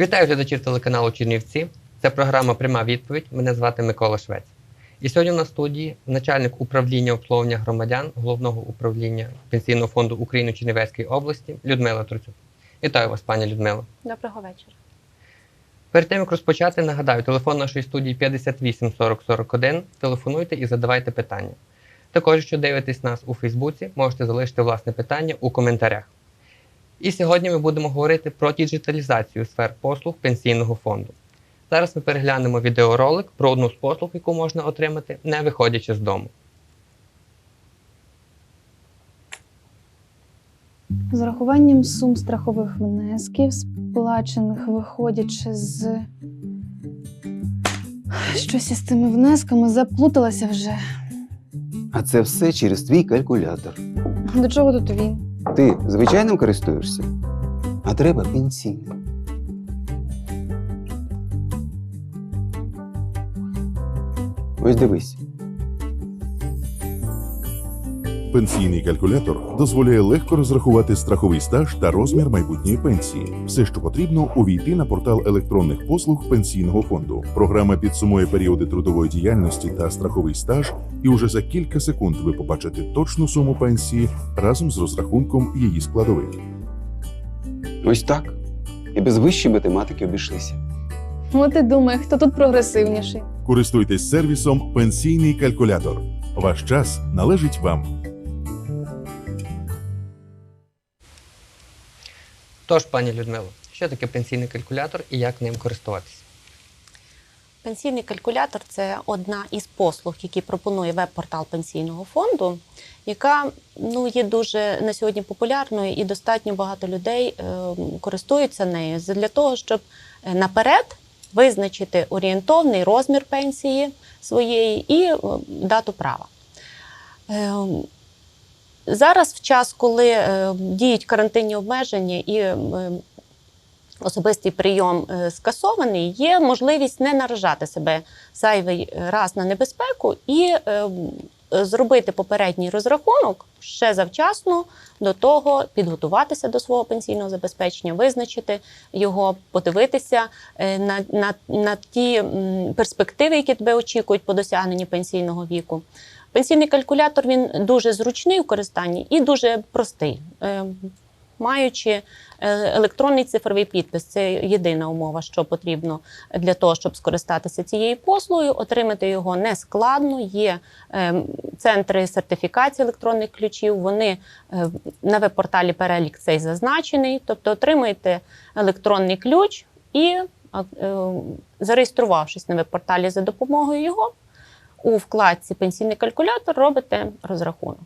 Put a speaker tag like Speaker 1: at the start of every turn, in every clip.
Speaker 1: Вітаю глядачів телеканалу Чернівці. Це програма Пряма відповідь. Мене звати Микола Швець. І сьогодні на студії начальник управління обслуговування громадян головного управління Пенсійного фонду України Чернівецької області Людмила Труцюк. Вітаю вас, пані Людмила.
Speaker 2: Доброго вечора.
Speaker 1: Перед тим як розпочати, нагадаю, телефон нашої студії 58 40 41. Телефонуйте і задавайте питання. Також, якщо дивитесь нас у Фейсбуці, можете залишити власне питання у коментарях. І сьогодні ми будемо говорити про діджиталізацію сфер послуг пенсійного фонду. Зараз ми переглянемо відеоролик про одну з послуг, яку можна отримати, не виходячи з дому.
Speaker 3: З урахуванням сум страхових внесків, сплачених виходячи з. Щось із цими внесками заплуталася вже.
Speaker 4: А це все через твій калькулятор.
Speaker 3: До чого тут він?
Speaker 4: Ти звичайним користуєшся, а треба пенсійним. Ось дивись.
Speaker 5: Пенсійний калькулятор дозволяє легко розрахувати страховий стаж та розмір майбутньої пенсії. Все, що потрібно, увійти на портал електронних послуг пенсійного фонду. Програма підсумує періоди трудової діяльності та страховий стаж, і уже за кілька секунд ви побачите точну суму пенсії разом з розрахунком її складових.
Speaker 4: Ось так. І без вищої математики обійшлися.
Speaker 3: От і думає, хто тут прогресивніший.
Speaker 5: Користуйтесь сервісом Пенсійний калькулятор. Ваш час належить вам.
Speaker 1: Тож, пані Людмило, що таке пенсійний калькулятор і як ним користуватися?
Speaker 2: Пенсійний калькулятор це одна із послуг, які пропонує веб-портал пенсійного фонду, яка ну, є дуже на сьогодні популярною і достатньо багато людей е, користуються нею для того, щоб е, наперед визначити орієнтовний розмір пенсії своєї і е, дату права. Е, Зараз, в час, коли е, діють карантинні обмеження і е, особистий прийом е, скасований, є можливість не наражати себе зайвий раз на небезпеку і зробити попередній розрахунок ще завчасно до того, підготуватися до свого пенсійного забезпечення, визначити його, подивитися на, на, на ті перспективи, які тебе очікують по досягненні пенсійного віку. Пенсійний калькулятор він дуже зручний у користанні і дуже простий. Е, Маючи е, електронний цифровий підпис, це єдина умова, що потрібно для того, щоб скористатися цією послугою. Отримати його не складно. Є е, центри сертифікації електронних ключів. Вони на веб-порталі перелік цей зазначений. Тобто отримуєте електронний ключ і, зареєструвавшись на веб-порталі за допомогою його, у вкладці Пенсійний калькулятор робите розрахунок.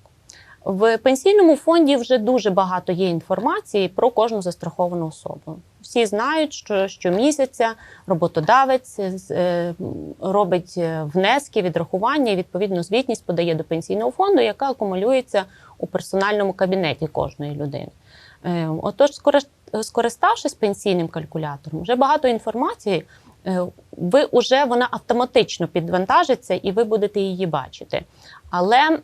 Speaker 2: В пенсійному фонді вже дуже багато є інформації про кожну застраховану особу. Всі знають, що щомісяця роботодавець е, робить е, внески, відрахування і відповідну звітність подає до пенсійного фонду, яка акумулюється у персональному кабінеті кожної людини. Е, Отож, скориставшись пенсійним калькулятором, вже багато інформації. Е, Ви вже вона автоматично підвантажиться, і ви будете її бачити. Але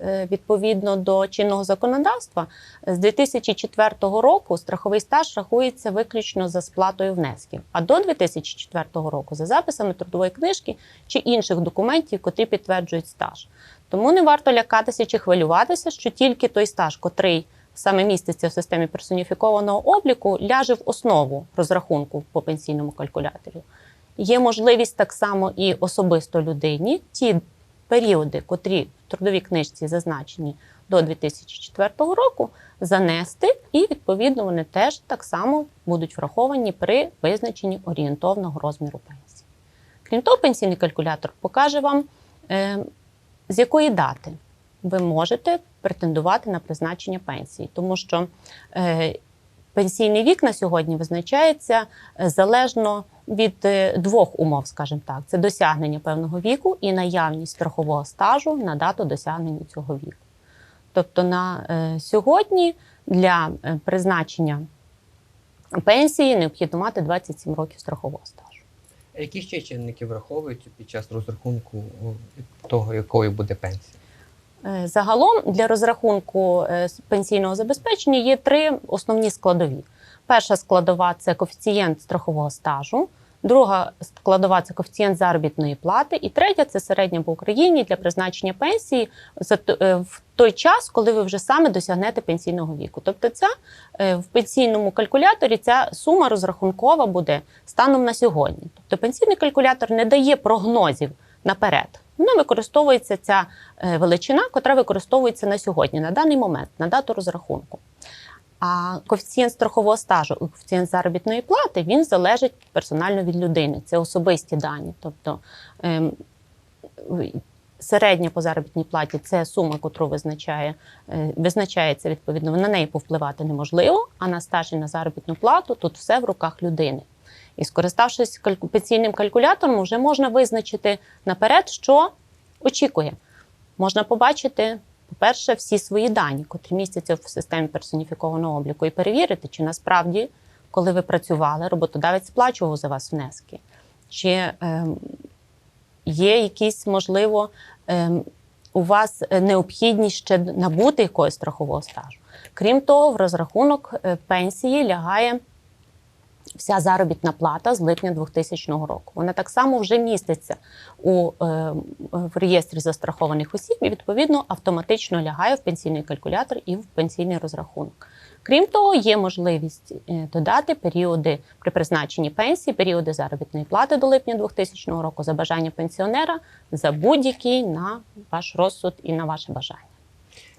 Speaker 2: е, відповідно до чинного законодавства, з 2004 року страховий стаж рахується виключно за сплатою внесків, а до 2004 року за записами трудової книжки чи інших документів, котрі підтверджують стаж. Тому не варто лякатися чи хвилюватися, що тільки той стаж, котрий саме міститься в системі персоніфікованого обліку, ляже в основу розрахунку по пенсійному калькуляторі. Є можливість так само і особисто людині ті періоди, котрі в трудовій книжці зазначені до 2004 року, занести, і відповідно вони теж так само будуть враховані при визначенні орієнтовного розміру пенсії. Крім того, пенсійний калькулятор покаже вам, е, з якої дати ви можете претендувати на призначення пенсії, тому що е, пенсійний вік на сьогодні визначається е, залежно від е, двох умов, скажімо так: це досягнення певного віку і наявність страхового стажу на дату досягнення цього віку. Тобто на сьогодні для призначення пенсії необхідно мати 27 років страхового стажу.
Speaker 1: А Які ще чинники враховуються під час розрахунку того, якою буде пенсія?
Speaker 2: Е, Загалом для розрахунку е, пенсійного забезпечення є три основні складові. Перша складова це коефіцієнт страхового стажу. Друга складова це коефіцієнт заробітної плати, і третя це середня по Україні для призначення пенсії е, в той час, коли ви вже саме досягнете пенсійного віку. Тобто, ця в пенсійному калькуляторі ця сума розрахункова буде станом на сьогодні. Тобто пенсійний калькулятор не дає прогнозів наперед. Вона використовується ця е, величина, котра використовується на сьогодні, на даний момент, на дату розрахунку. А коефіцієнт страхового стажу і коефіцієнт заробітної плати він залежить персонально від людини. Це особисті дані. Тобто ем, середня по заробітній платі це сума, котру визначає, е, визначається відповідно. На неї повпливати неможливо, а на стаж і на заробітну плату тут все в руках людини. І скориставшись пенсійним калькулятором, вже можна визначити наперед, що очікує. Можна побачити, по-перше, всі свої дані, котрі містяться в системі персоніфікованого обліку, і перевірити, чи насправді, коли ви працювали, роботодавець сплачував за вас внески, чи ем, є якісь, можливо, ем, у вас е, необхідність ще набути якогось страхового стажу. Крім того, в розрахунок е, пенсії лягає вся заробітна плата з липня 2000 року. Вона так само вже міститься у, е, в реєстрі застрахованих осіб і відповідно автоматично лягає в пенсійний калькулятор і в пенсійний розрахунок. Крім того, є можливість е, додати періоди при призначенні пенсії, періоди заробітної плати до липня 2000 року за бажання пенсіонера за будь-який на ваш розсуд і на ваше бажання.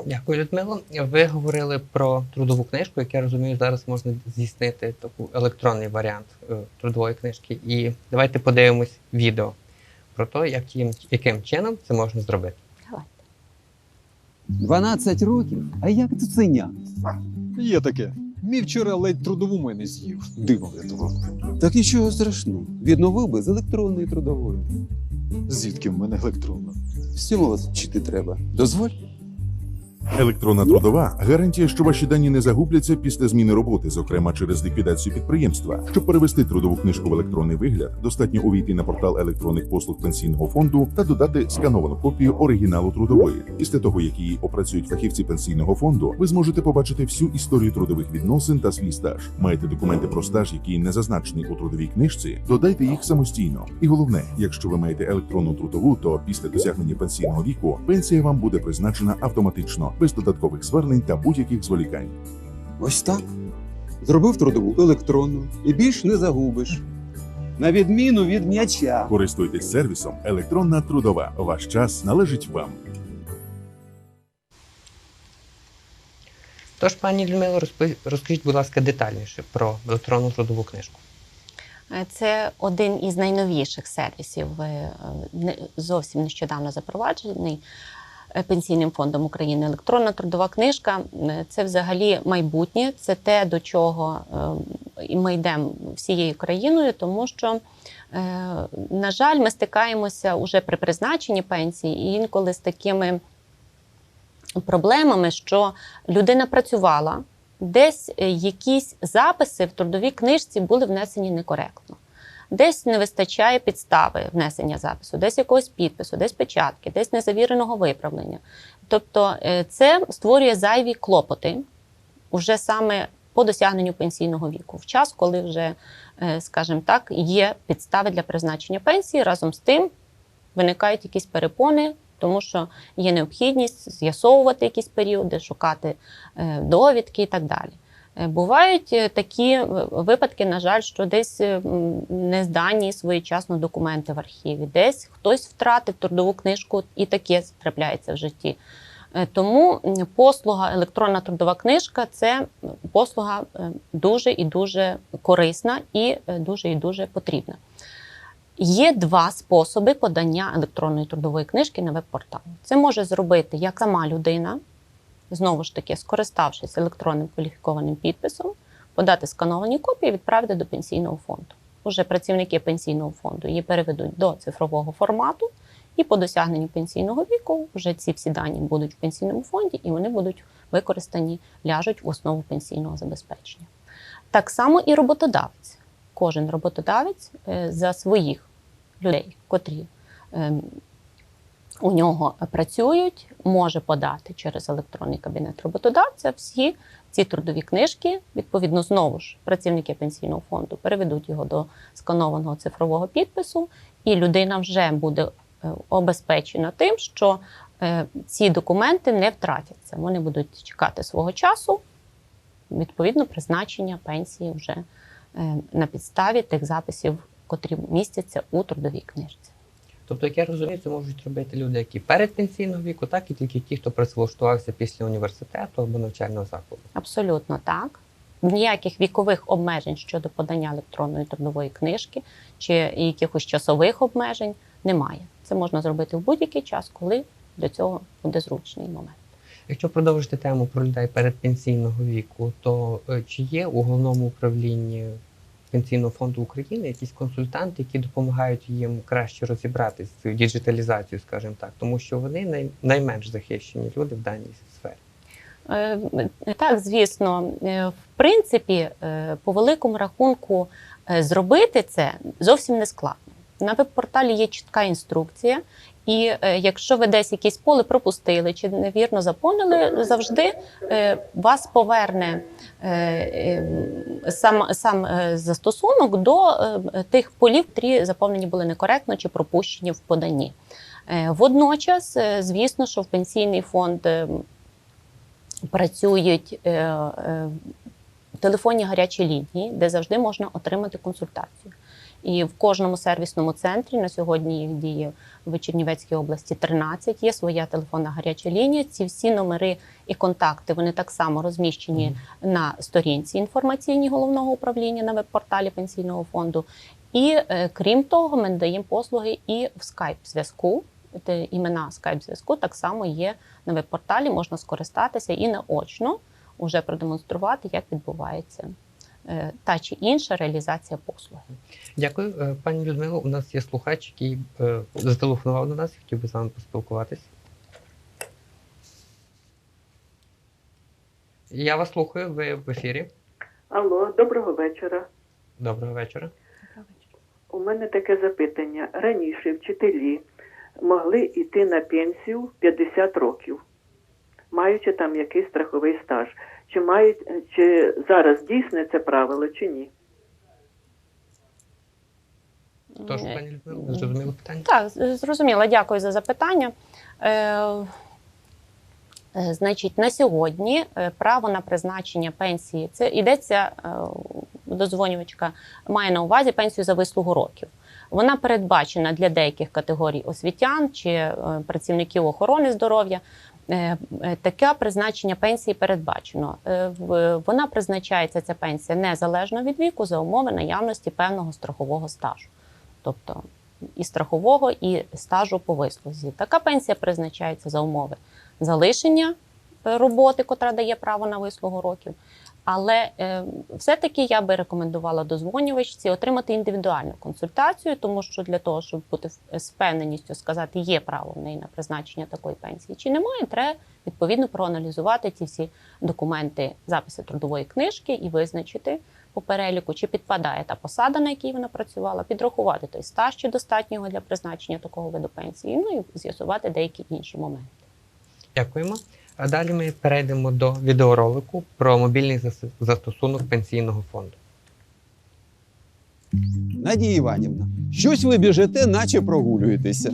Speaker 1: Дякую, Людмило. Ви говорили про трудову книжку, як я розумію, зараз можна здійснити таку електронний варіант е, трудової книжки. І давайте подивимось відео про те, яким, яким чином це можна зробити.
Speaker 4: 12 років, а як цуценя?
Speaker 6: Є таке. Мій вчора ледь трудову мене з'їв. Диво рятував.
Speaker 4: Так нічого страшного. Відновив би з електронної трудової.
Speaker 6: Звідки в мене електронна?
Speaker 4: Всього вас вчити треба. Дозволь.
Speaker 5: Електронна трудова гарантія, що ваші дані не загубляться після зміни роботи, зокрема через ліквідацію підприємства. Щоб перевести трудову книжку в електронний вигляд, достатньо увійти на портал електронних послуг пенсійного фонду та додати скановану копію оригіналу трудової. Після того, як її опрацюють фахівці пенсійного фонду, ви зможете побачити всю історію трудових відносин та свій стаж. Маєте документи про стаж, який не зазначений у трудовій книжці, додайте їх самостійно. І головне, якщо ви маєте електронну трудову, то після досягнення пенсійного віку пенсія вам буде призначена автоматично, без додаткових звернень та будь-яких зволікань.
Speaker 4: Ось так. Зробив трудову електронну і більш не загубиш. На відміну від м'яча.
Speaker 5: Користуйтесь сервісом Електронна трудова. Ваш час належить вам.
Speaker 1: Тож, пані Людмило, розкажіть, будь ласка, детальніше про електронну трудову книжку.
Speaker 2: Е, Це один із найновіших сервісів, е, зовсім нещодавно запроваджений Пенсійним фондом України. Електронна трудова книжка е, це взагалі майбутнє, це те, до чого е, ми йдемо всією країною, тому що, е, на жаль, ми стикаємося уже при призначенні пенсії і інколи з такими проблемами, що людина працювала, десь е, якісь записи в трудовій книжці були внесені некоректно. Десь не вистачає підстави внесення запису, десь якогось підпису, десь печатки, десь незавіреного виправлення. Тобто е, це створює зайві клопоти уже саме по досягненню пенсійного віку, в час, коли вже, е, скажімо так, є підстави для призначення пенсії. Разом з тим виникають якісь перепони, тому що є необхідність з'ясовувати якісь періоди, шукати е, довідки і так далі. Е, Бувають е, такі е, випадки, на жаль, що десь не здані своєчасно документи в архіві, десь хтось втратив трудову книжку, і таке трапляється в житті. Тому послуга електронна трудова книжка це послуга дуже і дуже корисна і дуже і дуже потрібна. Є два способи подання електронної трудової книжки на веб-портал. Це може зробити як сама людина, знову ж таки, скориставшись електронним кваліфікованим підписом, подати скановані копії відправити до пенсійного фонду. Уже працівники пенсійного фонду її переведуть до цифрового формату, і по досягненню пенсійного віку вже ці всі дані будуть в пенсійному фонді, і вони будуть використані, ляжуть в основу пенсійного забезпечення. Так само і роботодавець. Кожен роботодавець е, за своїх людей, котрі ем, у нього працюють, може подати через електронний кабінет роботодавця всі ці трудові книжки. Відповідно, знову ж працівники пенсійного фонду переведуть його до сканованого цифрового підпису, і людина вже буде е, обезпечена тим, що е, ці документи не втратяться. Вони будуть чекати свого часу, відповідно, призначення пенсії вже е, на підставі тих записів, котрі містяться у трудовій книжці.
Speaker 1: Тобто, як я розумію, це можуть робити люди, які перед пенсійного віку, так і тільки ті, хто працевлаштувався після університету або навчального закладу.
Speaker 2: Абсолютно так. Ніяких вікових обмежень щодо подання електронної трудової книжки чи якихось часових обмежень немає. Це можна зробити в будь-який час, коли для цього буде зручний момент.
Speaker 1: Якщо продовжити тему про людей передпенсійного віку, то е, чи є у головному управлінні пенсійного фонду України якісь консультанти, які допомагають їм краще розібратись з цією діджиталізацією, скажімо так, тому що вони найменш захищені люди в даній сфері.
Speaker 2: Е, Так, звісно, Е, в принципі, е, по великому рахунку, зробити це зовсім не складно. На веб-порталі є чітка інструкція, і е, якщо ви десь якесь поле пропустили чи невірно заповнили, завжди е, вас поверне е, сам, сам застосунок до тих полів, які заповнені були некоректно чи пропущені в поданні. Водночас, звісно, що в пенсійний фонд працюють телефонні гарячі лінії, де завжди можна отримати консультацію. І в кожному сервісному центрі на сьогодні їх діє в Чернівецькій області 13, є своя телефонна гаряча лінія. Ці всі номери і контакти вони так само розміщені на сторінці інформаційній головного управління на веб-порталі пенсійного фонду. І е, крім того, ми надаємо послуги і в скайп-зв'язку. Де імена скайп-зв'язку так само є на веб-порталі, можна скористатися і наочно вже продемонструвати, як відбувається та чи інша реалізація послуги.
Speaker 1: Дякую, Е, пані Людмило. У нас є слухач, який е, зателефонував до нас, хотів би з вами поспілкуватись. Я вас слухаю, ви в ефірі.
Speaker 7: Алло, доброго вечора.
Speaker 1: Доброго вечора.
Speaker 7: У мене таке запитання. Раніше вчителі могли йти на пенсію в 50 років, маючи там якийсь страховий стаж. Чи мають чи зараз дійсне це правило, чи ні?
Speaker 1: Тож,
Speaker 2: Е,
Speaker 1: пані Людмило, зрозуміло питання?
Speaker 2: Так, зрозуміло. Дякую за запитання. Е, е, Значить, на сьогодні право на призначення пенсії це йдеться дозвонювачка має на увазі пенсію за вислугу років. Вона передбачена для деяких категорій освітян чи працівників охорони здоров'я. Е, е, Таке призначення пенсії передбачено. Е, Вона призначається ця пенсія незалежно від віку за умови наявності певного страхового стажу, тобто і страхового, і стажу по вислузі. Така пенсія призначається за умови залишення роботи, котра дає право на вислугу років. Але е, все-таки я би рекомендувала дозвонювачці отримати індивідуальну консультацію, тому що для того, щоб бути з впевненістю сказати, є право в неї на призначення такої пенсії чи немає, треба відповідно проаналізувати ці всі документи, записи трудової книжки і визначити по переліку, чи підпадає та посада, на якій вона працювала, підрахувати той стаж, чи достатнього для призначення такого виду пенсії, ну і з'ясувати деякі інші моменти.
Speaker 1: Дякуємо. А далі ми перейдемо до відеоролику про мобільний застосунок пенсійного фонду.
Speaker 4: Надія Іванівна, щось ви біжите, наче прогулюєтеся.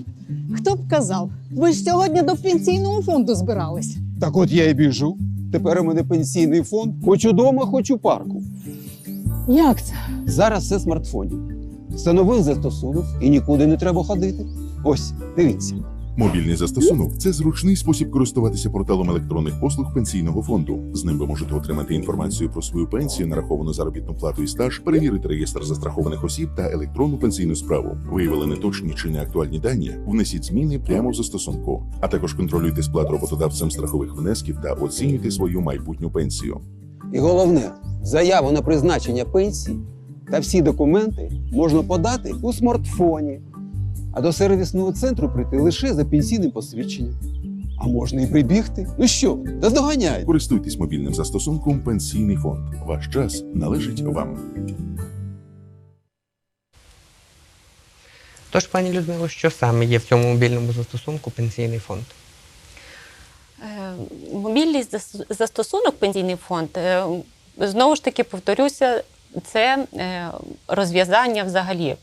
Speaker 8: Хто б казав? Ви ж сьогодні до пенсійного фонду збирались.
Speaker 4: Так от я і біжу. Тепер у мене пенсійний фонд, хоч удома, хоч у парку.
Speaker 8: Як це?
Speaker 4: Зараз все смартфоні. Встановив застосунок і нікуди не треба ходити. Ось, дивіться.
Speaker 5: Мобільний застосунок це зручний спосіб користуватися порталом електронних послуг пенсійного фонду. З ним ви можете отримати інформацію про свою пенсію, нараховану заробітну плату і стаж, перевірити реєстр застрахованих осіб та електронну пенсійну справу. Виявили неточні чи неактуальні дані. Внесіть зміни прямо в застосунку. А також контролюйте сплату роботодавцем страхових внесків та оцінюйте свою майбутню пенсію.
Speaker 4: І головне, заяву на призначення пенсії та всі документи можна подати у смартфоні, а до сервісного центру прийти лише за пенсійним посвідченням. А можна і прибігти. Ну що, та здоганяй.
Speaker 5: Користуйтесь мобільним застосунком Пенсійний фонд. Ваш час належить вам.
Speaker 1: Тож, пані Людмило, що саме є в цьому мобільному застосунку пенсійний фонд?
Speaker 2: Е, Мобільний застосунок пенсійний фонд е, знову ж таки повторюся, це е, розв'язання взагалі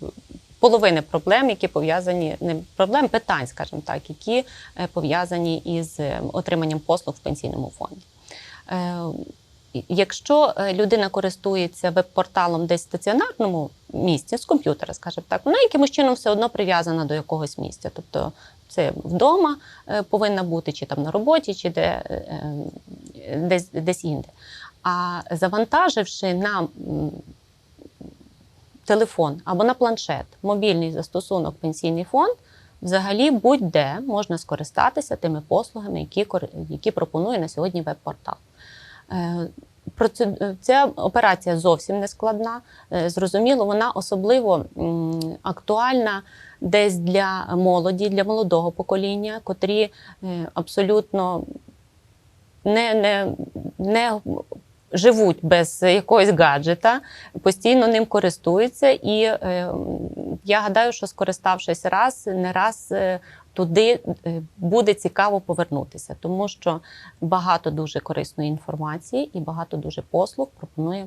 Speaker 2: половини проблем, які пов'язані не проблем, питань, скажімо так, які е, пов'язані із е, отриманням послуг в пенсійному фонді. Е, Якщо людина користується веб-порталом десь в стаціонарному місці з комп'ютера, скажімо так, вона якимось чином все одно прив'язана до якогось місця. Тобто це вдома повинна бути, чи там на роботі, чи де, десь, десь інде. А завантаживши на телефон або на планшет мобільний застосунок пенсійний фонд, взагалі будь-де можна скористатися тими послугами, які, які пропонує на сьогодні веб-портал. Е, е, Ця операція зовсім не складна. Е, Зрозуміло, вона особливо актуальна десь для молоді, для молодого покоління, котрі абсолютно не, не, не живуть без якогось гаджета, постійно ним користуються. І е, я гадаю, що скориставшись раз, не раз е, туди е, буде цікаво повернутися, тому що багато дуже корисної інформації і багато дуже послуг пропонує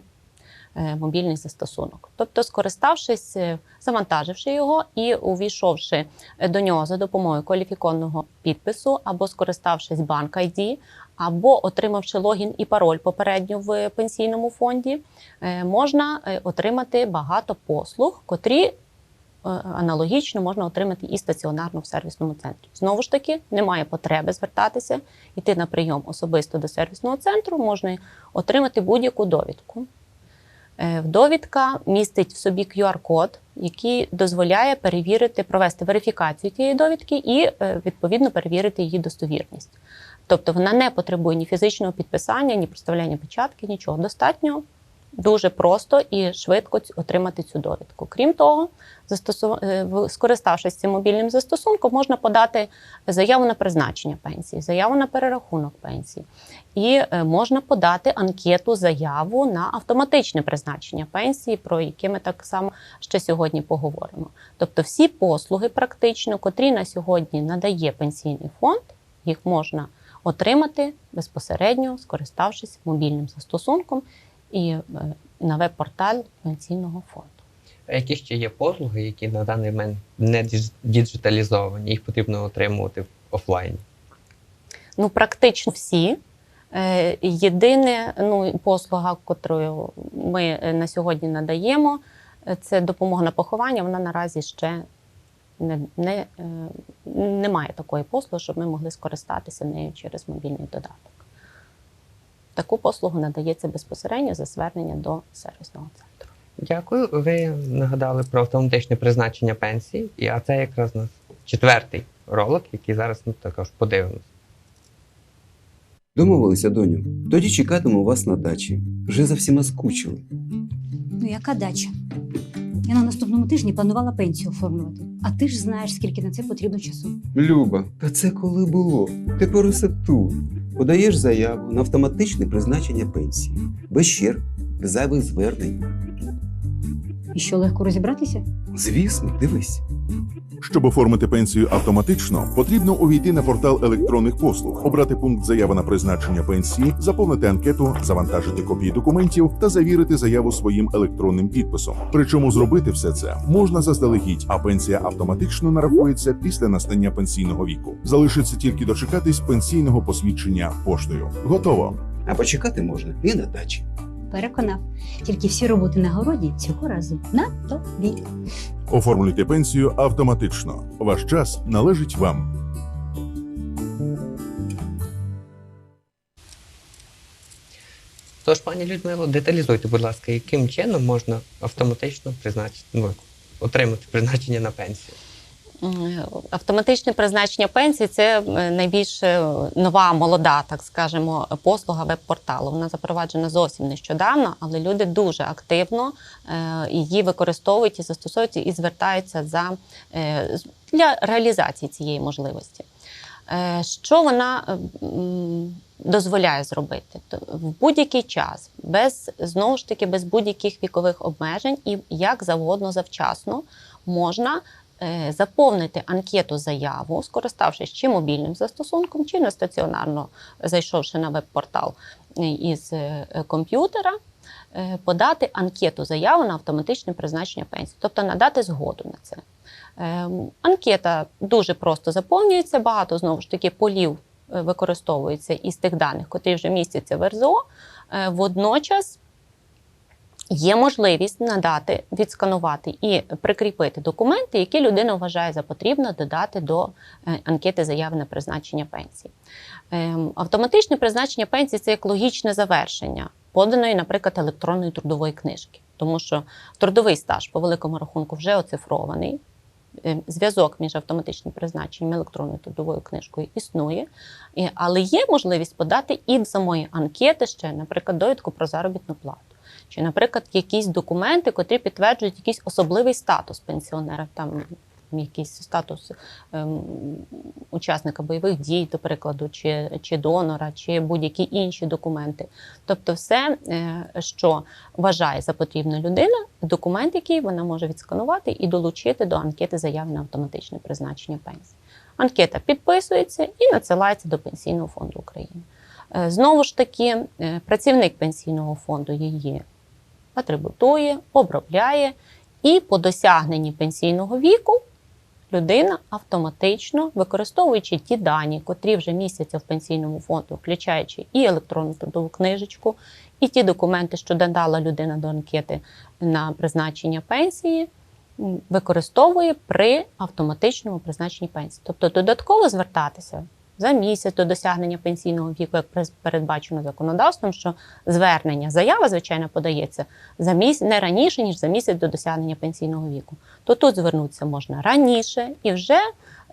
Speaker 2: е, мобільний застосунок. Тобто, скориставшись, завантаживши його і увійшовши до нього за допомогою кваліфікованого підпису, або скориставшись банк ID, або отримавши логін і пароль попередньо в пенсійному фонді, е, можна е, отримати багато послуг, котрі е, аналогічно можна отримати і стаціонарно в сервісному центрі. Знову ж таки, немає потреби звертатися, йти на прийом особисто до сервісного центру, можна отримати будь-яку довідку. Довідка містить в собі QR-код, який дозволяє перевірити, провести верифікацію тієї довідки і відповідно перевірити її достовірність. Тобто вона не потребує ні фізичного підписання, ні проставляння печатки, нічого. Достатньо дуже просто і швидко отримати цю довідку. Крім того, застосу... е, скориставшись цим мобільним застосунком, можна подати заяву на призначення пенсії, заяву на перерахунок пенсії. І е, можна подати анкету заяву на автоматичне призначення пенсії, про які ми так само ще сьогодні поговоримо. Тобто, всі послуги, практично, котрі на сьогодні надає пенсійний фонд, їх можна отримати безпосередньо, скориставшись мобільним застосунком і е, на веб-портал пенсійного фонду.
Speaker 1: А які ще є послуги, які на даний момент не діджиталізовані, їх потрібно отримувати в офлайні?
Speaker 2: Ну, практично всі. Е, Єдине ну, послуга, яку ми е, на сьогодні надаємо, це допомога на поховання. Вона наразі ще не, не, е, немає такої послуги, щоб ми могли скористатися нею через мобільний додаток. Таку послугу надається безпосередньо за звернення до сервісного центру.
Speaker 1: Дякую. Ви нагадали про автоматичне призначення пенсії, а це якраз у нас четвертий ролик, який зараз ми також подивимося.
Speaker 4: Домовилися, доню. Тоді чекатиму вас на дачі. Вже за всіма скучили.
Speaker 9: Ну, яка дача? Я на наступному тижні планувала пенсію оформлювати. А ти ж знаєш, скільки на це потрібно часу.
Speaker 4: Люба, та це коли було? Тепер усе тут. Подаєш заяву на автоматичне призначення пенсії. Без черг, без зайвих звернень.
Speaker 9: І що легко розібратися?
Speaker 4: Звісно, дивись.
Speaker 5: Щоб оформити пенсію автоматично, потрібно увійти на портал електронних послуг, обрати пункт заява на призначення пенсії, заповнити анкету, завантажити копії документів та завірити заяву своїм електронним підписом. Причому зробити все це можна заздалегідь, а пенсія автоматично нарахується після настання пенсійного віку. Залишиться тільки дочекатись пенсійного посвідчення поштою. Готово.
Speaker 4: А почекати можна і на дачі.
Speaker 9: Переконав. Тільки всі роботи на городі цього разу на тобі.
Speaker 5: Оформлюйте пенсію автоматично. Ваш час належить вам.
Speaker 1: Тож, пані Людмило, деталізуйте, будь ласка, яким чином можна автоматично призначити, ну, отримати призначення на пенсію?
Speaker 2: Автоматичне призначення пенсії це е, найбільш е, нова, молода, так скажемо, послуга веб-порталу. Вона запроваджена зовсім нещодавно, але люди дуже активно е, її використовують і застосовують і звертаються за, для реалізації цієї можливості. Що вона дозволяє зробити? В будь-який час, без знову ж таки, без будь-яких вікових обмежень і як завгодно завчасно можна заповнити анкету заяву, скориставшись чи мобільним застосунком, чи на стаціонарно зайшовши на веб-портал е, із е, комп'ютера, е, подати анкету заяву на автоматичне призначення пенсії, тобто надати згоду на це. Анкета дуже просто заповнюється, багато знову ж таки полів е, використовується із тих даних, котрі вже містяться в РЗО. Е, Водночас є можливість надати, відсканувати і прикріпити документи, які людина вважає за потрібно додати до е, анкети заяви на призначення пенсії. Ем, Автоматичне призначення пенсії це як логічне завершення поданої, наприклад, електронної трудової книжки, тому що трудовий стаж по великому рахунку вже оцифрований. Е, Зв'язок між автоматичним призначенням і електронною трудовою книжкою існує, але є можливість подати і до самої анкети ще, наприклад, довідку про заробітну плату, чи, наприклад, якісь документи, котрі підтверджують якийсь особливий статус пенсіонера, там якийсь статус ем, учасника бойових дій, до прикладу, чи, чи донора, чи будь-які інші документи. Тобто, все, е, що вважає за потрібне людина, документ, який вона може відсканувати і долучити до анкети заяви на автоматичне призначення пенсії. Анкета підписується і надсилається до Пенсійного фонду України. Е, Знову ж таки, е, працівник пенсійного фонду її атрибутує, обробляє, і по досягненні пенсійного віку людина автоматично, використовуючи ті дані, котрі вже містяться в пенсійному фонду, включаючи і електронну трудову книжечку, і ті документи, що додала людина до анкети на призначення пенсії, використовує при автоматичному призначенні пенсії. Тобто додатково звертатися за місяць до досягнення пенсійного віку, як передбачено законодавством, що звернення, заява, звичайно, подається за місяць не раніше, ніж за місяць до досягнення пенсійного віку. То тут звернутися можна раніше і вже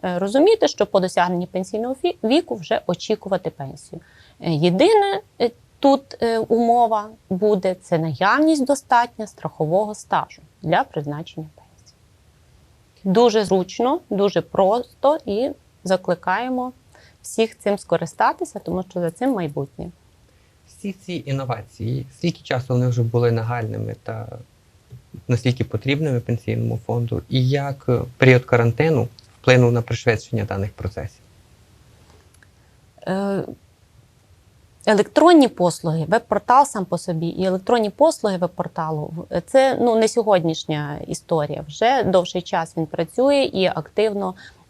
Speaker 2: е, розуміти, що по досягненні пенсійного віку вже очікувати пенсію. Е, Єдине е, тут умова буде це наявність достатня страхового стажу для призначення пенсії. Дуже зручно, дуже просто і закликаємо всіх цим скористатися, тому що за цим майбутнє.
Speaker 1: Всі ці інновації, скільки часу вони вже були нагальними та наскільки потрібними пенсійному фонду, і як е, період карантину вплинув на пришвидшення даних процесів?
Speaker 2: Е, Електронні послуги, веб-портал сам по собі і електронні послуги веб-порталу це ну не сьогоднішня історія. Вже довший час він працює і активно е,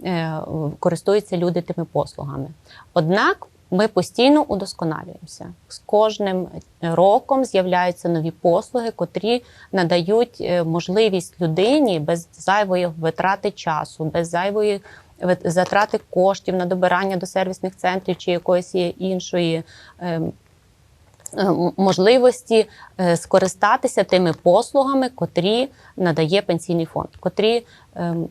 Speaker 2: користуються люди тими послугами. Однак ми постійно удосконалюємося. З кожним роком з'являються нові послуги, котрі надають е, можливість людині без зайвої витрати часу, без зайвої затрати коштів на добирання до сервісних центрів чи якоїсь іншої. ем, е, Можливості е, скористатися тими послугами, котрі надає пенсійний фонд, котрі ем,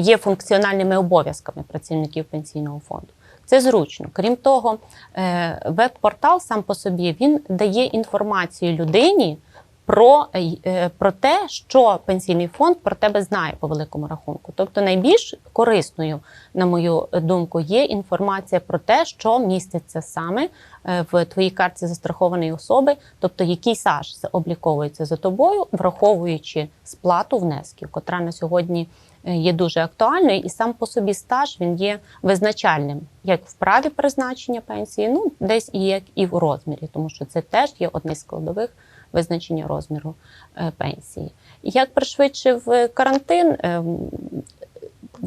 Speaker 2: є функціональними обов'язками працівників пенсійного фонду. Це зручно. Крім того, е, веб-портал сам по собі він дає інформацію людині про, е, про те, що пенсійний фонд про тебе знає по великому рахунку. Тобто, найбільш корисною, на мою думку, є інформація про те, що міститься саме е, в твоїй картці застрахованої особи, тобто який стаж обліковується за тобою, враховуючи сплату внесків, котра на сьогодні є дуже актуальною, і сам по собі стаж він є визначальним як в праві призначення пенсії, ну десь і як і в розмірі, тому що це теж є одне з складових визначення розміру е, пенсії. Як пришвидшив е, карантин, ем,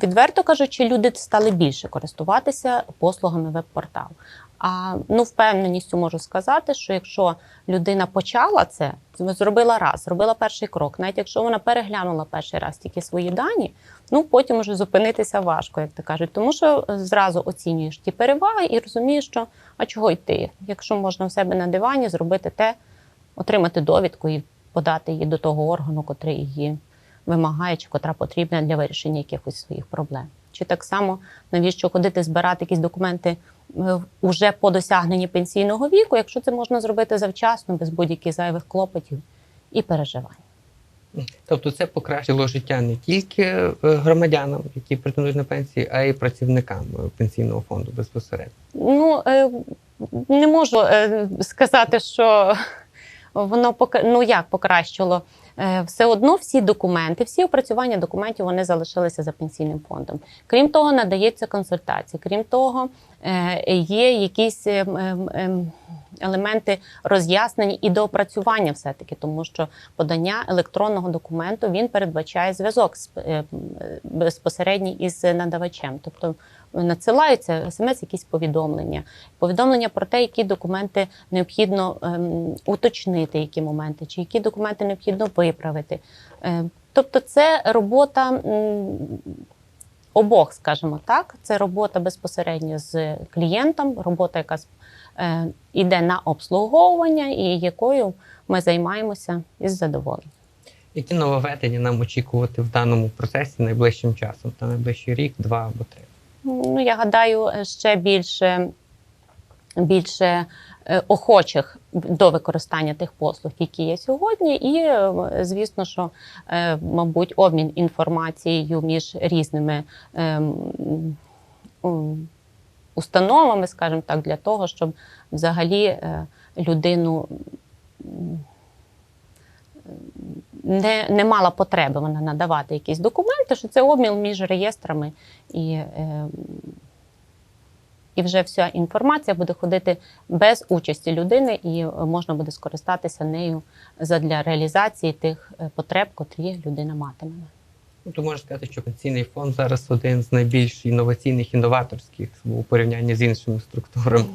Speaker 2: відверто кажучи, люди стали більше користуватися послугами веб-порталу. А ну, впевненістю можу сказати, що якщо людина почала це, зробила раз, зробила перший крок, навіть якщо вона переглянула перший раз тільки свої дані, ну потім уже зупинитися важко, як то кажуть, тому що зразу оцінюєш ті переваги і розумієш, що а чого йти, якщо можна в себе на дивані зробити те, отримати довідку і подати її до того органу, котрий її вимагає, чи котра потрібна для вирішення якихось своїх проблем. Чи так само навіщо ходити збирати якісь документи е, уже по досягненні пенсійного віку, якщо це можна зробити завчасно, без будь-яких зайвих клопотів і переживань.
Speaker 1: Тобто це покращило життя не тільки е, громадянам, які претендують на пенсії, а й працівникам е, пенсійного фонду безпосередньо.
Speaker 2: Ну не можу сказати, що воно ну як покращило. Е, все одно всі документи, всі опрацювання документів вони залишилися за пенсійним фондом. Крім того, надається консультації. Крім того, е, є якісь ем, ем, ем, елементи роз'яснень і доопрацювання, все таки, тому що подання електронного документу він передбачає зв'язок з е, безпосередній із надавачем. Тобто надсилаються смс, якісь повідомлення, повідомлення про те, які документи необхідно ем, уточнити, які моменти, чи які документи необхідно виправити. Е, тобто, це робота. м, Обох, скажімо так, це робота безпосередньо з клієнтом, робота, яка е, йде на обслуговування, і якою ми займаємося із задоволенням.
Speaker 1: Які нововведення нам очікувати в даному процесі найближчим часом, та найближчий рік, два або три?
Speaker 2: Ну, я гадаю, ще більше, більше е, охочих до використання тих послуг, які є сьогодні, і е, звісно, що, е, мабуть, обмін інформацією між різними ем, установами, скажімо так, для того, щоб взагалі людину. Не, не мала потреби вона надавати якісь документи, що це обмін між реєстрами і, е, і вже вся інформація буде ходити без участі людини, і е, можна буде скористатися нею задля реалізації тих е, потреб, котрі людина матиме.
Speaker 1: Ну, то можна сказати, що пенсійний фонд зараз один з найбільш інноваційних, інноваторських у порівнянні з іншими структурами.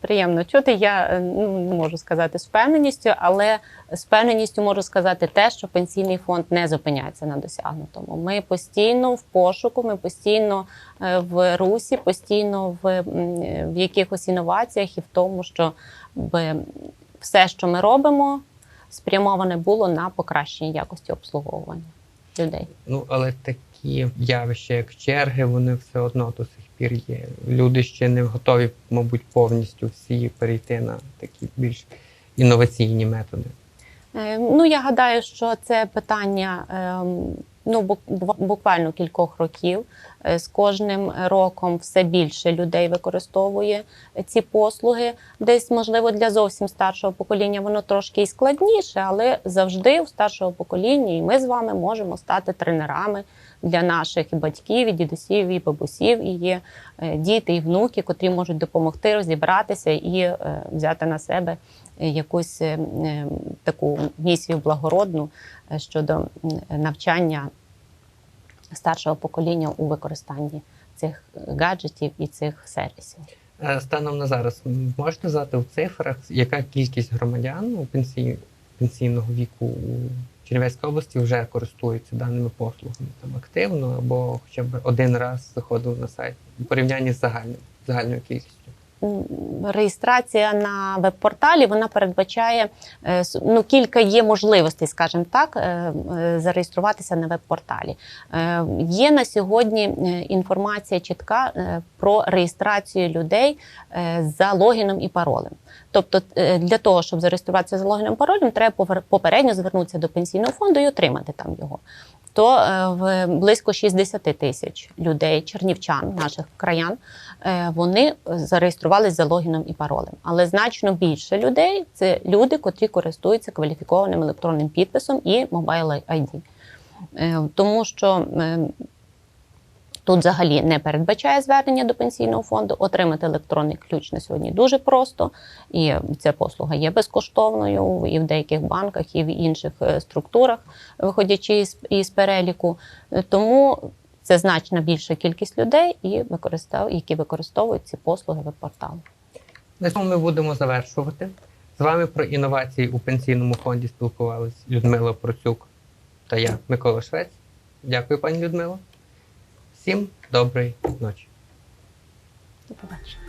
Speaker 2: Приємно чути. Я е, ну, не можу сказати з впевненістю, але з впевненістю можу сказати те, що пенсійний фонд не зупиняється на досягнутому. Ми постійно в пошуку, ми постійно е, в русі, постійно в, в якихось інноваціях і в тому, що все, що ми робимо, спрямоване було на покращення якості обслуговування людей.
Speaker 1: Ну, але такі явища, як черги, вони все одно до сих пір є. Люди ще не готові, мабуть, повністю всі перейти на такі більш інноваційні методи.
Speaker 2: Е, Ну, я гадаю, що це питання ем, ну, бук- буквально кількох років. Е, З кожним роком все більше людей використовує ці послуги. Десь, можливо, для зовсім старшого покоління воно трошки і складніше, але завжди у старшого покоління, і ми з вами можемо стати тренерами для наших і батьків, і дідусів, і бабусів, і є е, діти і внуки, котрі можуть допомогти розібратися і е, взяти на себе якусь е, таку місію благородну е, щодо навчання старшого покоління у використанні цих гаджетів і цих сервісів.
Speaker 1: Е, Станом на зараз м, можете назвати в цифрах, яка кількість громадян у пенсій, пенсійного віку у Чернівецькій області вже користуються даними послугами там активно або хоча б один раз заходили на сайт у порівнянні з загальним, загальною кількістю.
Speaker 2: Реєстрація на веб-порталі вона передбачає е, ну, кілька є можливостей, скажімо так, е, е, зареєструватися на веб-порталі. Є на сьогодні інформація чітка про реєстрацію людей за логіном і паролем. Тобто, для того, щоб зареєструватися за логіном і паролем, треба попередньо звернутися до пенсійного фонду і отримати там його. То е, в близько 60 тисяч людей, чернівчан, наших краян, е, вони зареєструвалися за логіном і паролем. Але значно більше людей це люди, котрі користуються кваліфікованим електронним підписом і Mobile ID. Е, Тому що е, тут взагалі не передбачає звернення до пенсійного фонду. Отримати електронний ключ на сьогодні дуже просто, і ця послуга є безкоштовною і в деяких банках, і в інших е, структурах, виходячи із, переліку. Тому це значно більша кількість людей, і використав, які використовують ці послуги веб-порталу.
Speaker 1: На цьому ми будемо завершувати. З вами про інновації у пенсійному фонді спілкувались Людмила Процюк та я, Микола Швець. Дякую, пані Людмило. Всім доброї ночі.
Speaker 2: До побачення.